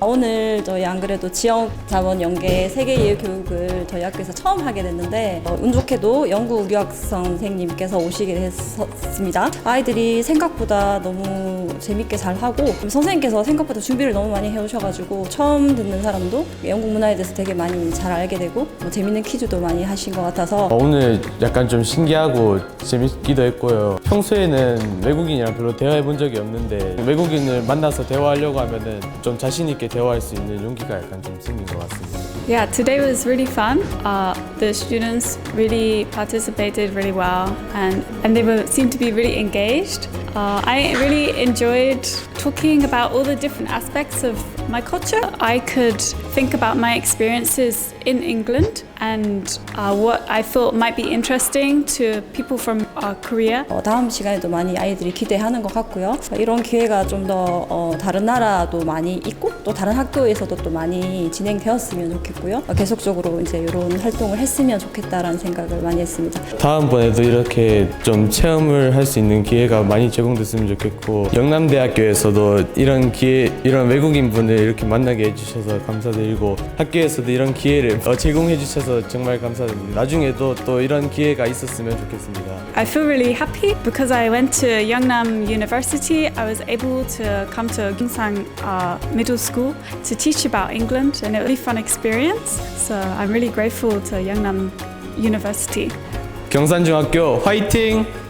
오늘 저희 안 그래도 지역 자원 연계 세계 이해 교육을 저희 학교에서 처음 하게 됐는데 어, 운 좋게도 영국 유학 선생님께서 오시게 됐습니다. 아이들이 생각보다 너무 재밌게 잘 하고 선생님께서 생각보다 준비를 너무 많이 해오셔가지고 처음 듣는 사람도 영국 문화에 대해서 되게 많이 잘 알게 되고 뭐 재밌는 퀴즈도 많이 하신 것 같아서 어, 오늘 약간 좀 신기하고 재밌기도 했고요. 평소에는 외국인이랑 별로 대화해 본 적이 없는데 외국인을 만나서 대화하려고 하면은 좀 자신 있게 대화할 수 있는 용기가 약간 좀 생긴 것 같습니다. Yeah, today was really fun. Uh, the students really participated really well, and and they were seemed to be really engaged. Uh, I really enjoyed talking about all the different aspects of my culture. I could think about my experiences in England and uh, what I thought might be interesting to people from uh, Korea. 어, 다음 시간에도 많이 아이들이 기대하는 것 같고요. 이런 기회가 좀 더 어, 다른 나라도 많이 있고 또 다른 학교에서도 또 많이 진행되었으면 좋겠고요. 어, 계속적으로 이제 이런 활동을 했으면 좋겠다라는 생각을 많이 했습니다. 다음번에도 이렇게 좀 체험을 할 수 있는 기회가 많이 제공 됐으면 좋겠고 영남대학교에서도 이런 기회, 이런 외국인 분을 이렇게 만나게 해주셔서 감사드리고 학교에서도 이런 기회를 어, 제공해 주셔서 정말 감사드립니다. 나중에도 또 이런 기회가 있었으면 좋겠습니다. I feel really happy because I went to Yeongnam University. I was able to come to Gingsang uh, Middle School to teach about England, and it was a really fun experience. So I'm really grateful to Yeongnam University. 경산중학교 화이팅!